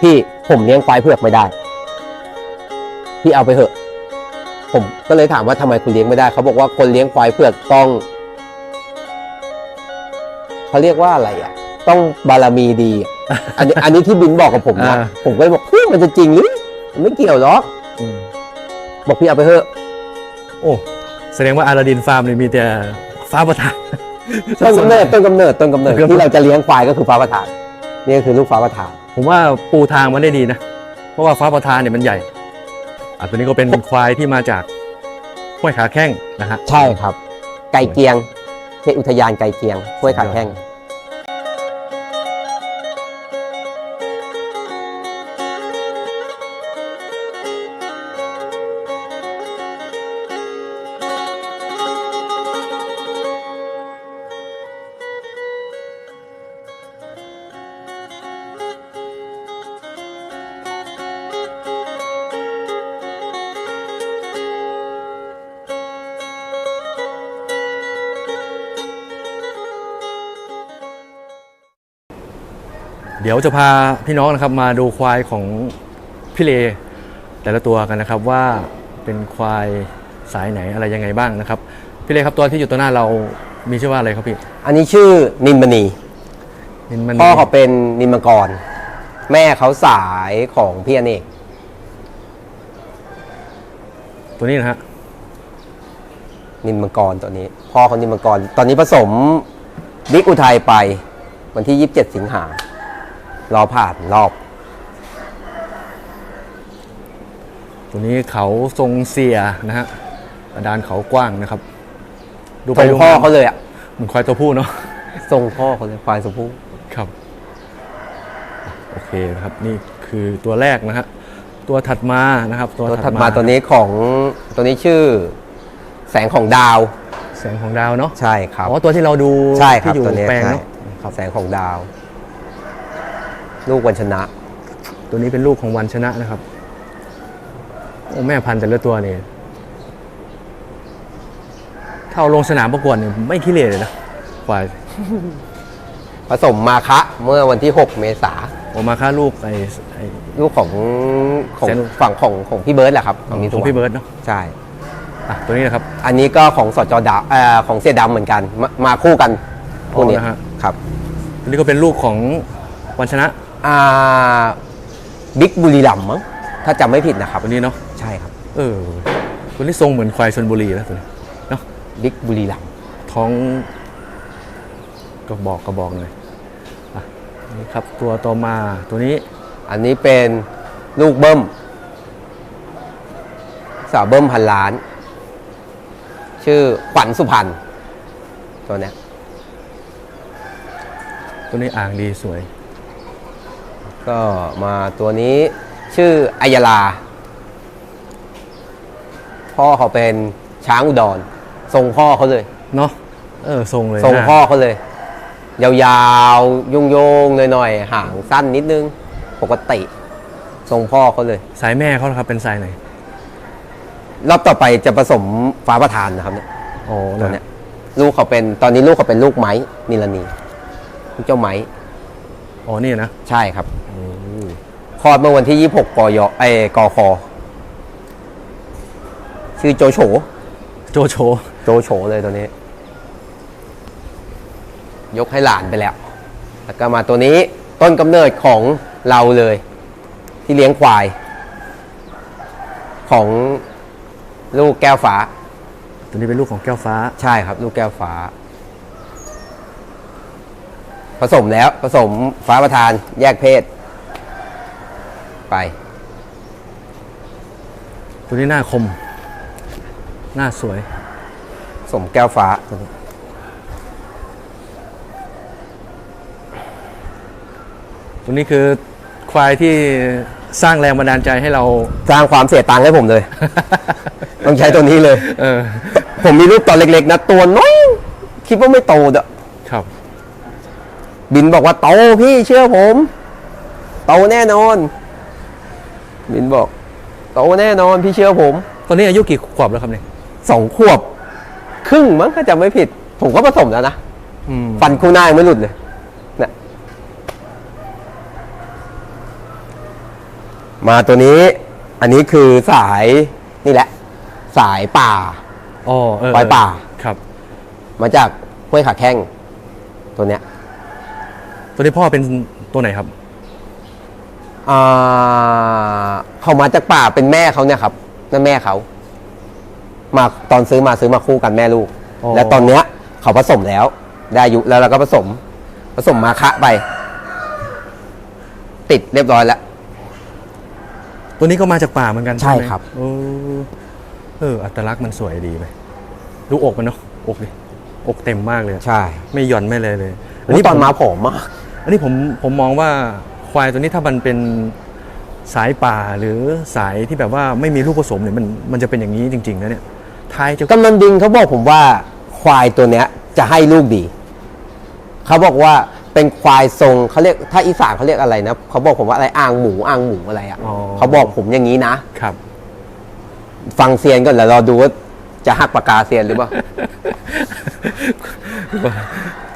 พี่ผมเลี้ยงควายเผือกไม่ได้ พี่เอาไปเถอะ ผมก็เลยถามว่าทำไมคุณเลี้ยงไม่ได้ เขาบอกว่าคนเลี้ยงควายเผือกต้องเขาเรียกว่าอะไรอะ ต้องบารมีดีอะอันนี้ อันนี้ที่บินบอกกับผมนะอ่าผมก็เลยบอกเฮ้ยมันจะจริงหรือมันไม่เกี่ยวหรอกอืมบอกพี่เอาไปเถอะ โอ้แสดงว่าอาราดินฟาร์มเนี่ยมีแต่ฟ้าประทานต้นกำเนิดต้นกำเนิดต้นกำเนิดต้นกำเนิดที่เราจะเลี้ยงควายก็คือฟ้าประธานนี่ก็คือลูกฟ้าประธาน ผมว่าปูทางมันได้ดีนะ เพราะว่าฟ้าประทานเนี่ยมันใหญ่อะตัวนี้ก็เป็นควายที่มาจากห้วยขาแข้งนะฮะ ใช่ครับ ไก่เกียงเขตอุทยานไก่เกียงห้วยขาแข้ง เดี๋ยวจะพาพี่น้องนะครับมาดูควายของพี่เลแต่ละตัวกันนะครับว่าเป็นควายสายไหนอะไรยังไงบ้างนะครับ พี่เลครับตัวที่อยู่ตัวหน้าเรามีชื่อว่าอะไรครับพี่อันนี้ชื่อนินมณีนินมันพ่อเขาเป็นนินมังกร แม่เขาสายของพี่อเนกตัวนี้นะฮะนินมังกรตัวนี้ พ่อเขานินมังกร ตอนนี้ผสมบิ๊กอุทัยไปวันที่ 27 สิงหา รอผ่านรอบ ตัวนี้เขาทรงเสียนะฮะกระดานเขากว้างนะครับ ดูไปทรงดูพ่อมาเขาเลยอะเหมือนควายตัวผู้เนาะทรงพ่อเขาเลยควายสมพูครับ โอเคนะครับ นี่คือตัวแรกนะฮะตัวถัดมานะครับตัวตัวถัดมาตัวนี้ของตัวนี้ชื่อ แสงของดาว แสงของดาวเนาะใช่ครับอ๋อตัวที่เราดูใช่ครับที่อยู่ตัวนี้แปลงใช่เนาะครับแสงของดาว ลูกวันชนะ ตัวนี้เป็นลูกของวันชนะนะครับ โอ้แม่พันธุ์แต่ละตัวเนี่ยถ้าเอาลงสนามประกวดเนี่ยไม่ขี้เหร่เลยนะควายผสมมาคะเมื่อวันที่ 6 เมษาออกมาค่าลูกไอ้ไอ้ ลูกของของแสน ฝั่งของของพี่เบิร์ดแหละครับของนี้ของพี่เบิร์ดเนาะใช่ อะตัวนี้นะครับ อันนี้ก็ของสจดาวเอ่อของเสียดำเหมือนกันมามาคู่กันคู่นี้อ๋อนะฮะ ครับ ตัวนี้ก็เป็นลูกของวันชนะ อ่าบิ๊กบุรีรัมย์มั้งถ้าจำไม่ผิดนะครับตัวนี้เนาะใช่ครับเออตัวนี้ทรงเหมือนควายชนบุรีนะตัวนี้เนาะบิ๊กบุรีรัมย์ท้องก็บอกก็บอกหน่อยอะนี่ครับตัวต่อมาตัวนี้อันนี้เป็นลูกเบิ้มสาวเบิ้มพันล้าน ชื่อขวัญสุพรรณตัวเนี้ยตัวนี้อ่างดีสวย ก็มาตัวนี้ชื่ออัยยาลา พ่อเขาเป็นช้างอุดรทรงพ่อเขาเลยเนาะเออทรงเลยทรงหน้าพ่อเขาเลย ยาวๆโยงๆหน่อยๆห่างสั้นนิดนึง ปกติ ทรงพ่อเขาเลย สายแม่เขาล่ะครับเป็นสายไหนรอบต่อไปจะผสมฟ้าประธานนะครับเนี่ยอ๋อตัวเนี้ยลูกเขาเป็นตอนนี้ลูกเขาเป็นลูกไม้นิลานีลูกเจ้าไม้อ๋อนี่นะ ใช่ครับ คลอดเมื่อวันที่ 26กยไอยกคชื่อโจโฉ โจโฉ โจโฉเลยตัวนี้ ยกให้หลานไปแล้ว แล้วก็มาตัวนี้ต้นกำเนิดของเราเลย ที่เลี้ยงควาย ของลูกแก้วฟ้า ตัวนี้เป็นลูกของแก้วฟ้า ใช่ครับ ลูกแก้วฟ้า ผสมแล้วผสมฟ้าประธานแยกเพศ ไป ตัวนี้หน้าคม หน้าสวยผสมแก้วฟ้าตัวนี้คือควายที่สร้างแรงบันดาลใจให้เรา สร้างความเสียตังค์ให้ผมเลย ต้องใช้ตัวนี้เลย เออ ผมมีลูกตอนเล็กๆนะตัวน้อยคิดว่าไม่โตเด้อครับ บินบอกว่าโตพี่เชื่อผม โตแน่นอน บินบอกโตแน่นอนพี่เชื่อผม ตอนนี้อายุกี่ขวบแล้วครับเนี่ยสองขวบ ครึ่งมั้งถ้าจำไม่ผิด ผมก็ผสมแล้วนะอืมฟันคู่หน้ายังไม่หลุดเลยเนี่ยมาตัวนี้ อันนี้คือสายนี่แหละ สายป่า อ๋อเออควายป่า ครับ มาจากห้วยขาแข้งตัวเนี้ย ตัวนี้พ่อเป็นตัวไหนครับ อ่าเขามาจากป่าเป็นแม่เขาเนี่ยครับนั่นแม่เขามาตอนซื้อมาซื้อมาคู่กันแม่ลูกอ๋อและตอนเนี้ยเขาผสมแล้ว ได้อายุแล้วเราก็ผสม ผสมมาคะไป ติดเรียบร้อยแล้ว ตัวนี้ก็มาจากป่าเหมือนกันใช่ไหมครับ เออเออ อัตลักษณ์มันสวยดีไหมดูอกมันเนาะอกดิอกเต็มมากเลยใช่ไม่หย่อนไม่เลยเลย อันนี้ตอนผมมาผอมมาก อันนี้ผมผมมองว่า ควายตัวนี้ถ้ามันเป็นสายป่าหรือสายที่แบบว่าไม่มีลูกผสมเนี่ยมันมันจะเป็นอย่างนี้จริงๆนะเนี่ยท้ายจะกำนันดิงเขาบอกผมว่าควายตัวเนี้ยจะให้ลูกดี เขาบอกว่าเป็นควายทรงเขาเรียกถ้าอีสานเขาเรียกอะไรนะเขาบอกผมว่าอะไรอ่างหมูอ่างหมูอะไรอะ่ะเขาบอกผมอย่างนี้นะครับ ฟังเซียนก่อนแล้วรอดูว่าจะหักปากกาเซียนหรือเปล่า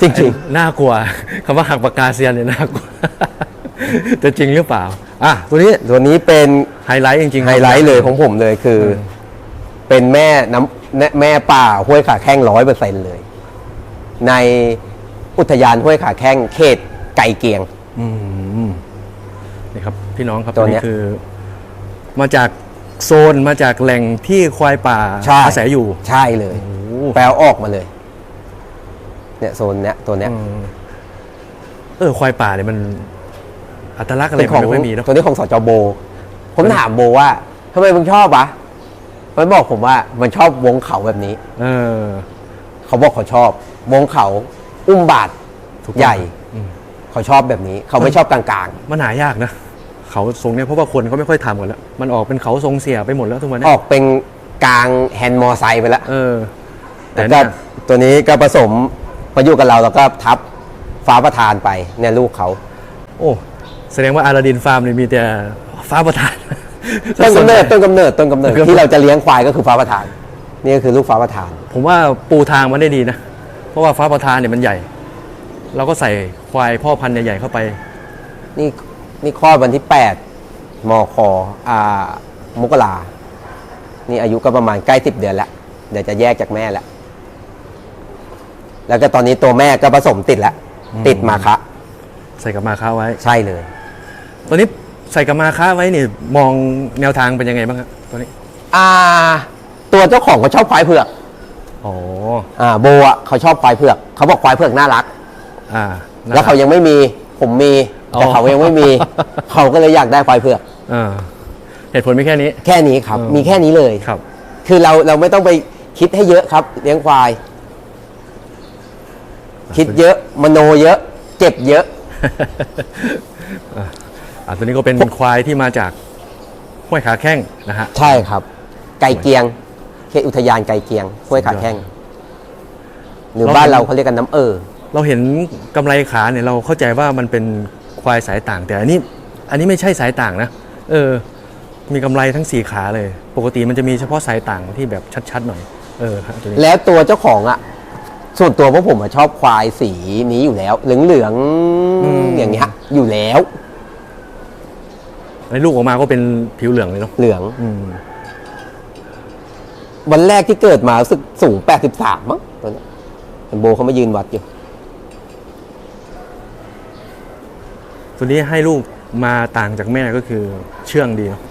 จริงน่ากลัวคำว่าหักปากกาเซียนเนี่ยน่ากลัว จะจริงหรือเปล่า อะ ตัวนี้ๆตัวนี้เป็นไฮไลท์จริงๆไฮไลท์เลยของผมเลยคือเออเป็นแม่น้ำแม่แม่ป่าห้วยขาแข้งร้อยเปอร์เซ็นเลย ในอุทยานห้วยขาแข้งเขตไก่เกียงอืมนี่ครับ พี่น้องครับตัตัววเนี้นี้ยคือ มาจากโซนมาจากแหล่งที่ควายป่าใช่อาศัยอยู่ ใช่เลยโอ้แปลออกมาเลย เนี่ยโซนเนี้ยตัวเนี้ยอืมเออควายป่าเนี่ยมัน อัตลักษณ์อะไรเป็นขมัอนงไม่ค่อยมีเนาะตัวนี้ของสจโบ ผมถามโบว่าทำไมมึงชอบวะมันบอกผมว่ามันชอบวงเขาแบบนี้ เออ เขาบอกเขาชอบ วงเขาอุ้มบาทถูกต้อง ใหญ่อืมเขาชอบแบบนี้ เขาไม่ชอบกลางมันหายากนะ เขาทรงเนี่ยเพราะว่าคนเขาไม่ค่อยทำกันแล้ว มันออกเป็นเขาทรงเสียไปหมดแล้วทุกวันๆเนี้อยอกเป็นกลางแฮนด์มอไซค์ไปแล้วเออ แต่แต่ก็เนี่ยตัวนี้ก็ผสมมาอยู่กับเราแล้วก็ทับฟ้าประทานไปเนี่ยลูกเขา โอ้ แสดงว่าอาราดินฟาร์มเนี่ยมีแต่ฟ้าประทาน ต้นกำเนิดต้นกำเนิดต้นกำเนิดต้นกำเนิด ที่เราจะเลี้ยงควายก็คือฟ้าประทาน นี่ก็คือลูกฟ้าประทาน ผมว่าปูทางมันได้ดีนะ เพราะว่าฟ้าประทานเนี่ยมันใหญ่ เราก็ใส่ควายพ่อพันธุ์ใหญ่ๆเข้าไป นี่นี่คลอดวันที่ 8 มคอ่ามกรานี่อายุก็ประมาณใกล้สิบเดือนแล้ว เดี๋ยวจะแยกจากแม่แล้ว แล้วก็ตอนนี้ตัวแม่ก็ผสมติดแล้ว ติดมาคะ ใส่กับมาค้าไว้ ใช่เลย ตัวนี้ใส่กับมาค้าไว้เนี่ยมองแนวทางเป็นยังไงบ้างครับตัวนี้อ่า ตัวเจ้าของเขาชอบควายเผือกอ๋ออ่าโบอะเขาชอบควายเผือกเขาบอกควายเผือกน่ารัก อ่าแล้วเขายังไม่มี ผมมี แต่อ๋อเขายังไม่มี เขาก็เลยอยากได้ควายเผือกอ่าเหตุผลไม่แค่นี้ แค่นี้ครับอืมมีแค่นี้เลยครับ คือเราเราไม่ต้องไปคิดให้เยอะครับ เลี้ยงควาย คิดเยอะ มโนเยอะ เจ็บเยอะ อ่าตัวนี้ก็เป็นควายที่มาจากห้วยขาแข้งนะฮะ ใช่ครับ ไก่เกียงเขตอุทยานไก่เกียงห้วยขาแข้งหรือเราบ้านเห็นเราเขาเรียกกันน้ำเออ เราเห็นกำไรขาเนี่ยเราเข้าใจว่ามันเป็นควายสายต่าง แต่อันนี้ อันนี้ไม่ใช่สายต่างนะเออ มีกำไรทั้งสี่ขาเลย ปกติมันจะมีเฉพาะสายต่างที่แบบชัดๆหน่อยเออครับตัวนี้แล้วตัวเจ้าของอะส่วนตัวพวกผมอะชอบควายสีนี้อยู่แล้ว เหลืองเหลืองๆอย่างเงี้ยอยู่แล้ว ไอ้ลูกออกมาก็เป็นผิวเหลืองเลยเนาะเหลือง อืมวันแรกที่เกิดมารู้สึกสูง 83 มั้งตัวเนี้ยเห็นโบเขามายืนวัดอยู่ ตัวนี้ให้ลูกมาต่างจากแม่ก็คือเชื่องดีเนอะ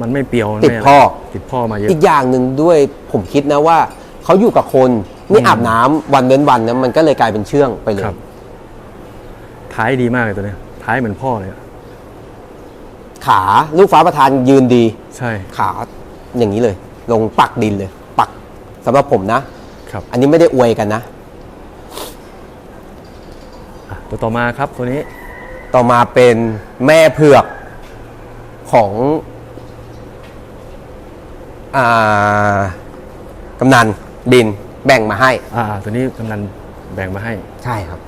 มันไม่เปรียวมันติดไม่ะไรพ่อ ติดพ่อมาเยอะ อีกอย่างหนึ่งด้วยผมคิดนะว่า เขาอยู่กับคนนี่อืมอาบน้ำวันเว้นวันนะมันก็เลยกลายเป็นเชื่องไปเลย ครับ ท้ายดีมากเลยตัวเนี้ยท้ายเหมือนพ่อเลยอะ ขาลูกฟ้าประธานยืนดี ใช่ ขาอย่างนี้เลย ลงปักดินเลย ปักสำหรับผมนะ ครับ อันนี้ไม่ได้อวยกันนะ อะตัวต่อมาครับตัวนี้ ต่อมาเป็นแม่เผือกของอ่ากำนันดินแบ่งมาให้ อ่า ตัวนี้กำนันแบ่งมาให้ ใช่ครับ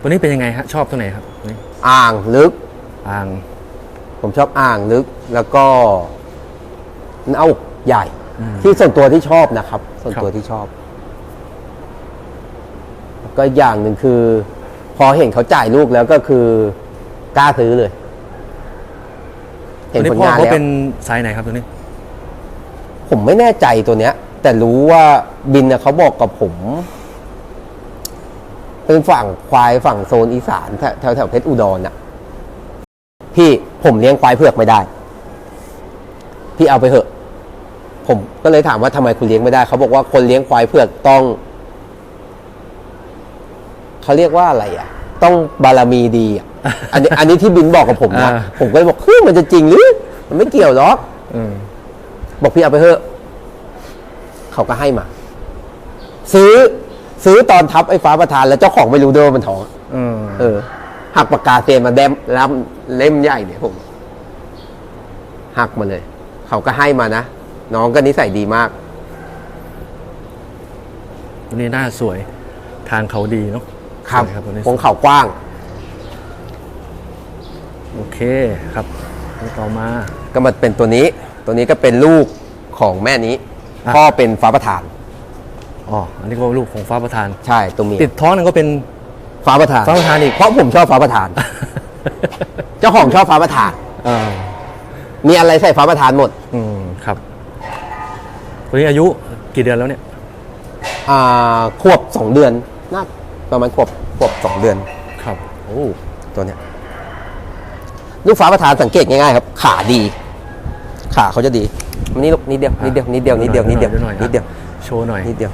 ตัวนี้เป็นยังไงฮะชอบตัวไหนครับตัวนี้อ่างลึกอ่าง ผมชอบอ่างลึกแล้วก็เน่าใหญ่ อืม ที่ส่วนตัวที่ชอบนะครับ ส่วนครับตัวที่ชอบ ก็อย่างหนึ่งคือ พอเห็นเขาจ่ายลูกแล้วก็คือกล้าซื้อเลยเห็นตัวผนี้ลพ่องานเขาแล้ว เป็นสายไหนครับตัวนี้ ผมไม่แน่ใจตัวเนี้ย แต่รู้ว่าบินน่ะเขาบอกกับผม เป็นฝั่งควายฝั่งโซนอีสานแถวแถวแถวเพชรอุดรน่ะ พี่ ผมเลี้ยงควายเผือกไม่ได้ พี่เอาไปเถอะ ผมก็เลยถามว่าทำไมคุณเลี้ยงไม่ได้ เขาบอกว่าคนเลี้ยงควายเผือกต้อง เขาเรียกว่าอะไรอะ ต้องบารมีดีอะอันนี้ อันนี้ที่บินบอกกับผมนะอ่าผมก็เลยบอกเฮ้ยมันจะจริงหรือ มันไม่เกี่ยวหรอกอืมบอกพี่เอาไปเถอะ เขาก็ให้มา ซื้อ ซื้อตอนทับไอ้ฟ้าประธาน แล้วเจ้าของไม่รู้ด้วยว่ามันท้องอืมเออ หักปากกาเซียนมาแดมรับเล่มใหญ่เนี่ยผม หักมาเลย เขาก็ให้มานะ น้องก็นิสัยดีมาก ตัวนี้หน้าสวย ทางเขาดีเนาะครับสวยครับตัวนี้ของเขากว้าง โอเคครับแล้วต่อมา ก็มาเป็นตัวนี้ ตัวนี้ก็เป็นลูกของแม่นี้ อะ พ่อเป็นฟ้าประธาน อ๋ออันนี้ก็ลูกของฟ้าประธาน ใช่ตัวเมียติดท้องนั่นก็เป็น ฟ้าประธาน ฟ้าประธานอีก เพราะผมชอบฟ้าประธาน เจ้าของชอบฟ้าประธานอ่ามีอะไรใส่ฟ้าประธานหมด อืมครับตัวนี้อายุกี่เดือนแล้วเนี่ย อ่าขวบสองเดือนน่าประมาณขวบขวบสองเดือน ครับ โอ้ตัวเนี้ยลูกฟ้าประธานสังเกตง่ายๆครับ ขาดี ขาเขาจะดีมันนี่ลูกนิดเดียวนิดเดียวนิดเดียวนิดเดียวนิดเดียวหน่อยนิดเดียวโชว์หน่อยนิดเดียว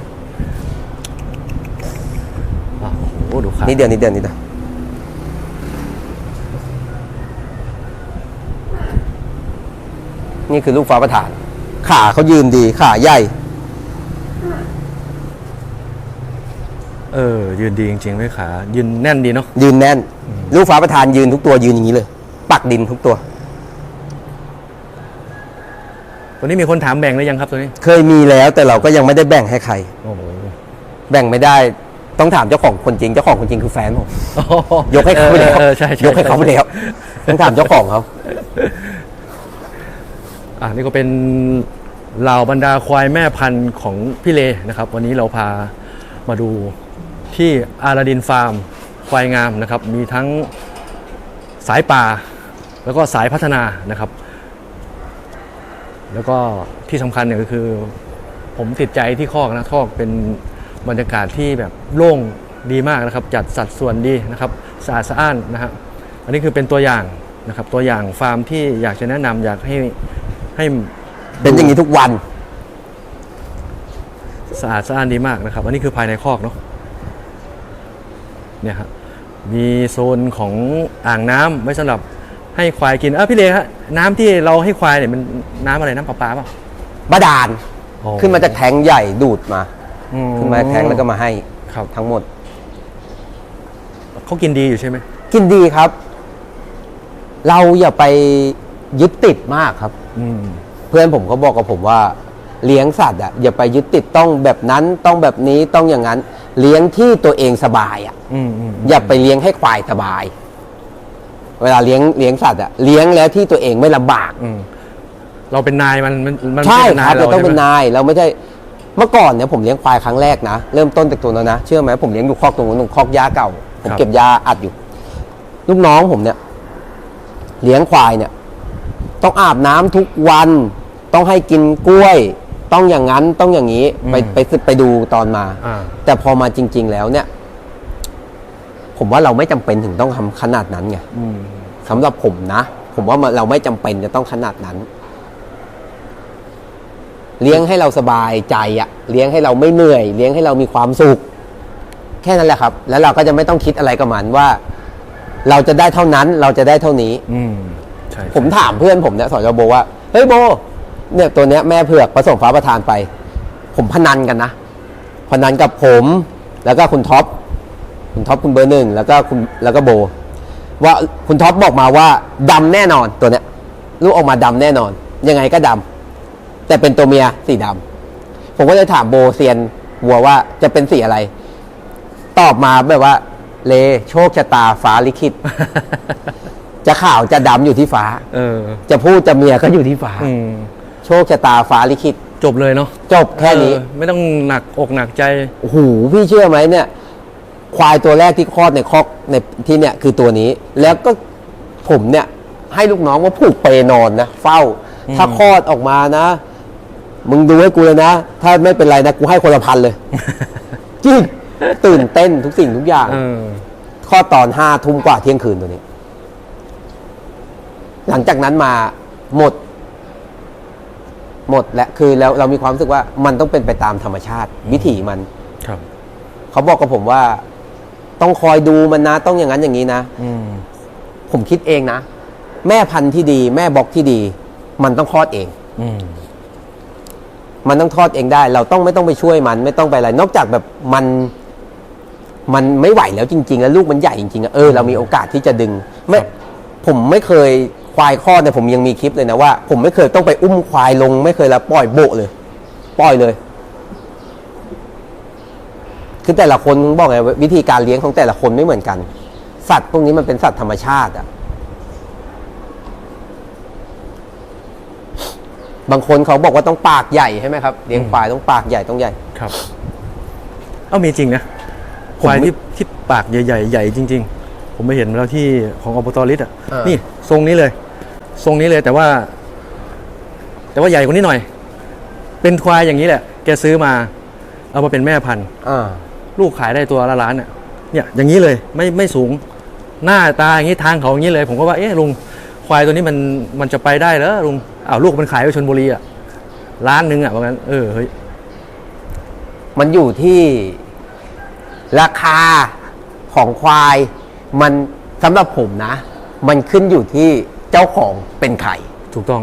อะโอ้ดูขานิดเดียวนิดเดียวนิดเดียวนี่คือลูกฟ้าประธาน ขาเขายืนดี ขาใหญ่ เออ ยืนดีจริงๆด้วยขา ยืนแน่นดีเนาะ ยืนแน่น ลูกฟ้าประธานยืนทุกตัวยืนอย่างนี้เลย ปักดินทุกตัว ตัวนี้มีคนถามแบ่งหรือยังครับตัวนี้ เคยมีแล้วแต่เราก็ยังไม่ได้แบ่งให้ใคร โอ้โห แบ่งไม่ได้ ต้องถามเจ้าของคนจริง เจ้าของคนจริงคือแฟนผม ยกให้เขาไปแล้วออใช่ช่ยกให้เขาไปแล้วต้องถามเจ้าของเขาอะนี่ก็เป็นเหล่าบรรดาควายแม่พันธุ์ของพี่เลนะครับ วันนี้เราพามาดูที่อาราดินฟาร์ม ควายงามนะครับ มีทั้งสายป่า แล้วก็สายพัฒนานะครับ แล้วก็ที่สำคัญเนี่ยก็คือ ผมติดใจที่คอกนะคอกเป็น บรรยากาศที่แบบโล่งดีมากนะครับ จัดสัดส่วนดีนะครับสะอาดสะอ้านนะฮะอันนี้คือเป็นตัวอย่างนะครับ ตัวอย่างฟาร์มที่อยากจะแนะนำอยากให้ให้เป็นอย่างนี้ทุกวันสะอาดสะอ้านดีมากนะครับ อันนี้คือภายในคอกเนาะเนี่ยครับมีโซนของอ่างน้ำไว้สำหรับให้ควายกินเออพี่เลฮะน้ำที่เราให้ควายเนี่ยมันน้ำอะไรน้ำประปาเปล่าบาดาลอ๋อขึ้นมาจากแทงใหญ่ดูดมาอื ขึ้นมาจากแทงแล้วก็มาให้ครับทั้งหมด เขากินดีอยู่ใช่ไหมกินดีครับ เราอย่าไปยึดติดมากครับอืมเพื่อนผมเขาบอกกับผมว่า เลี้ยงสัตว์อะอย่าไปยึดติดต้องแบบนั้นต้องแบบนี้ต้องอย่างนั้น เลี้ยงที่ตัวเองสบายอะอืมอืมอย่าไปเลี้ยงให้ควายสบาย เวลาเลี้ยงเลี้ยงสัตว์อะเลี้ยงแล้วที่ตัวเองไม่ลำบากอืมเราเป็นนายมันมันมันใช่ไม่ครับใช่เราต้องใช่เป็นไหมนาย เราไม่ใช่เมื่อก่อนเนี่ยผมเลี้ยงควายครั้งแรกนะ เริ่มต้นจากตัวนั้นนะ เชื่อไหมผมเลี้ยงอยู่คอกตรงนู้นตรงคอกหญ้าเก่า ผมเก็บหญ้าอัดอยู่ ลูกน้องผมเนี่ย เลี้ยงควายเนี่ย ต้องอาบน้ำทุกวัน ต้องให้กินกล้วย ต้องอย่างนั้นต้องอย่างนี้ไปไปไปดูตอนมาอ่าแต่พอมาจริง ๆ แล้วเนี่ย ผมว่าเราไม่จำเป็นถึงต้องทำขนาดนั้นไงอืมสำหรับผมนะ ผมว่ามันเราไม่จำเป็นจะต้องขนาดนั้น เลี้ยงให้เราสบายใจอะเลี้ยงให้เราไม่เหนื่อย เลี้ยงให้เรามีความสุข แค่นั้นแหละครับ แล้วเราก็จะไม่ต้องคิดอะไรกับมันว่า เราจะได้เท่านั้นเราจะได้เท่านี้ อืมใช่ผมถามเพื่อนผมเนี่ยสอนโบว่าเฮ้ยโบ เนี่ยตัวเนี้ยแม่เผือกผสมฟ้าประทานไป ผมพนันกันนะพนันกับผมแล้วก็คุณท็อปคุณท็อปคุณเบอร์หนึ่งแล้วก็คุณแล้วก็โบ ว่าคุณท็อปบอกมาว่าดำแน่นอนตัวเนี้ยลูกออกมาดำแน่นอน ยังไงก็ดำ แต่เป็นตัวเมียสีดำผมก็เลยถามโบเซียนวัวว่าจะเป็นสีอะไร ตอบมาแบบว่า เลโชคชะตาฟ้าลิขิต จะขาวจะดำอยู่ที่ฟ้า เออ จะพูดจะเมียก็อยู่ที่ฟ้าอืมโชคชะตาฟ้าลิขิต จบเลยเนาะจบแค่นี้เออไม่ต้องหนักอกหนักใจโอ้โหพี่เชื่อไหมเนี่ย ควายตัวแรกที่คลอดในคอกในที่เนี่ยคือตัวนี้ แล้วก็ผมเนี่ย ให้ลูกน้องว่าผูกเปรนอนนะเฝ้า ถ้าคลอดออกมานะ มึงดูให้กูเลยนะ ถ้าไม่เป็นไรนะกูให้คนละพันเลยจริงตื่นเต้นทุกสิ่งทุกอย่างเออข้อตอนห้าทุ่มกว่าเที่ยงคืนตัวนี้ หลังจากนั้นมาหมด หมดและคือแล้วเรามีความรู้สึกว่ามันต้องเป็นไปตามธรรมชาติ วิถีมันครับเขาบอกกับผมว่า ต้องคอยดูมันนะ ต้องอย่างนั้นอย่างนี้นะอืมผมคิดเองนะ แม่พันธุ์ที่ดี แม่บล็อกที่ดี มันต้องคลอดเอง อื มันต้องทอดเองได้ เราต้องไม่ต้องไปช่วยมัน ไม่ต้องไปอะไร นอกจากแบบมันมันไม่ไหวแล้วจริง ๆ แล้วลูกมันใหญ่จริงๆอะเออเรามีโอกาสที่จะดึงไม่ผมไม่เคยควายคลอดเนี่ยผมยังมีคลิปเลยนะว่า ผมไม่เคยต้องไปอุ้มควายลง ไม่เคยแล้วปล่อยโบะเลย ปล่อยเลยคือแต่ละคนบอกไงวิธีการเลี้ยงของแต่ละคนไม่เหมือนกัน สัตว์พวกนี้มันเป็นสัตว์ธรรมชาติอะ บางคนเขาบอกว่าต้องปากใหญ่ใช่ไหมครับเลี้ยงควายต้องปากใหญ่ต้องใหญ่ ครับ เอ้ามีจริงนะผมควายที่ที่ปากใหญ่ๆใหญ่จริง ๆ ผมไปเห็นมาแล้วที่ของอบตลิศอะอ่านี่ นี่ทรงนี้เลย ทรงนี้เลยแต่ว่า แต่ว่าใหญ่กว่านี้หน่อย เป็นควายอย่างนี้แหละ แกซื้อมา เอามาเป็นแม่พันธุ์ อ่าลูกขายได้ตัวละล้านเนี่ยเนี่ยอย่างนี้เลยไม่ไม่สูงหน้าตาอย่างนี้ทางเขาอย่างนี้เลย ผมก็ว่าเอ๊ะลุงควายตัวนี้มันมันจะไปได้เหรอลุง อ้าวลูกมันขายไปชนบุรีอะล้านหนึ่งอะว่างั้นเออเฮ้ยมันอยู่ที่ราคาของควาย มันสำหรับผมนะ มันขึ้นอยู่ที่เจ้าของเป็นใครถูกต้อง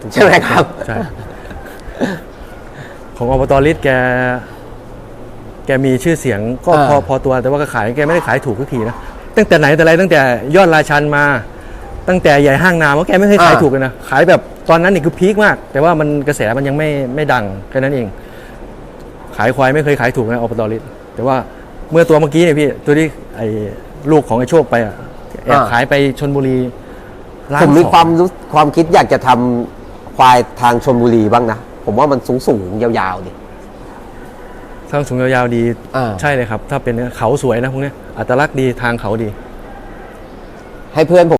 ถูกต้องใช่ไหมครับ ใช่ ของอบตลิศแก แกมีชื่อเสียงก็พออ่า พอตัวแต่ว่าก็ขายแกไม่ได้ขายถูกทุกทีนะตั้งแต่ไหนแต่ไรตั้งแต่ยอดราชันมา ตั้งแต่ใหญ่ห้างนาว่าแกไม่เคยขายถูกเลยนะ ขายแบบตอนนั้นนี่คือพีคมาก แต่ว่ามันกระแสมันยังไม่ไม่ดังแค่นั้นเอง ขายควายไม่เคยขายถูกนะอบตลิศแต่ว่าเมื่อตัวเมื่อกี้เนี่ยพี่ ตัวที่ไอ้ลูกของไอ้โชคไปอะแอบขายไปชนบุรีล้นผมมีสองความรู้ความคิดอยากจะทำควายทางชนบุรีบ้างนะ ผมว่ามันสูงสูงๆยาวๆดิทางสูงยาวๆดีอ่าใช่เลยครับ ถ้าเป็นเขาสวยนะพวกเนี้ยอัตลักษณ์ดีทางเขาดี ให้เพื่อนผม